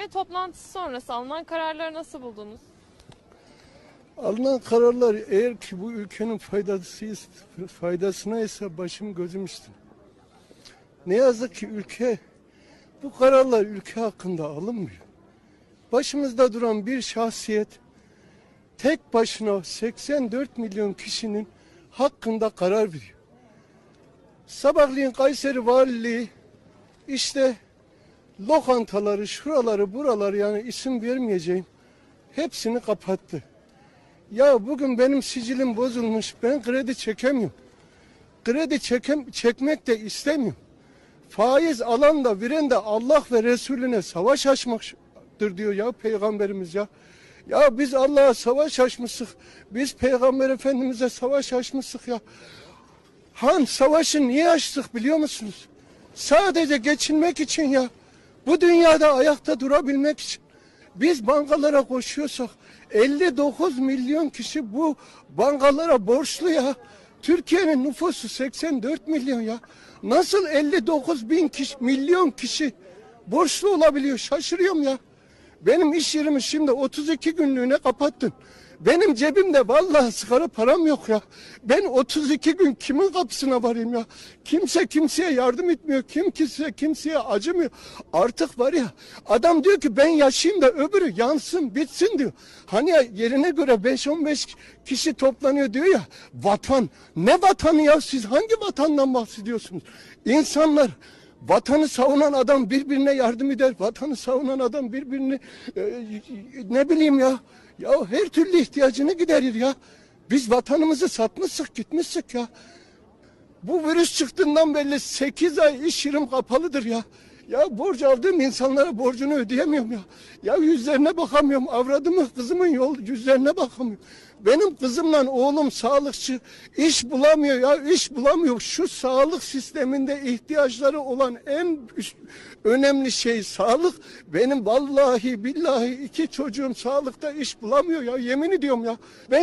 Kabine toplantısı sonrası alınan kararları nasıl buldunuz? Alınan kararlar eğer ki bu ülkenin faydası, faydasına ise başım gözüm üstüne. Ne yazık ki ülke, bu kararlar ülke hakkında alınmıyor. Başımızda duran bir şahsiyet tek başına 84 milyon kişinin hakkında karar veriyor. Sabahleyin Kayseri Valiliği işte lokantaları, şuraları, buraları yani isim vermeyeceğim hepsini kapattı. Ya bugün benim sicilim bozulmuş. Ben kredi çekemiyorum. Kredi çekem, çekmek de istemiyorum. Faiz alan da veren de Allah ve Resulüne savaş açmaktır diyor ya peygamberimiz ya. Ya biz Allah'a savaş açmışık. Biz peygamber efendimize savaş açmışık ya. Han savaşı niye açtık biliyor musunuz? Sadece geçinmek için ya. Bu dünyada ayakta durabilmek için. Biz bankalara koşuyorsak 59 milyon kişi bu bankalara borçlu ya. Türkiye'nin nüfusu 84 milyon ya. Nasıl 59 bin kişi, milyon kişi borçlu olabiliyor şaşırıyorum ya. Benim iş yerimi şimdi 32 günlüğüne kapattın. Benim cebimde vallahi sigara param yok ya. Ben 32 gün kimin kapısına varayım ya? Kimse kimseye yardım etmiyor. Kim kimse kimseye acımıyor. Artık var ya adam diyor ki ben yaşayayım da öbürü yansın bitsin diyor. Hani yerine göre 5-15 kişi toplanıyor diyor ya. Vatan. Ne vatanı ya siz hangi vatandan bahsediyorsunuz? İnsanlar Vatanı savunan adam birbirine yardım eder. Vatanı savunan adam birbirini e, ne bileyim ya. Ya her türlü ihtiyacını giderir ya. Biz vatanımızı satmıştık gitmiştik ya. Bu virüs çıktığından belli 8 ay iş yerim kapalıdır ya. Ya borç aldığım insanlara borcunu ödeyemiyorum ya. Ya yüzlerine bakamıyorum. Avradımın kızımın yol yüzlerine bakamıyorum. Benim kızımla oğlum sağlıkçı iş bulamıyor ya iş bulamıyor. Şu sağlık sisteminde ihtiyaçları olan en üst- önemli şey sağlık. Benim vallahi billahi iki çocuğum sağlıkta iş bulamıyor ya yemin ediyorum ya. Ben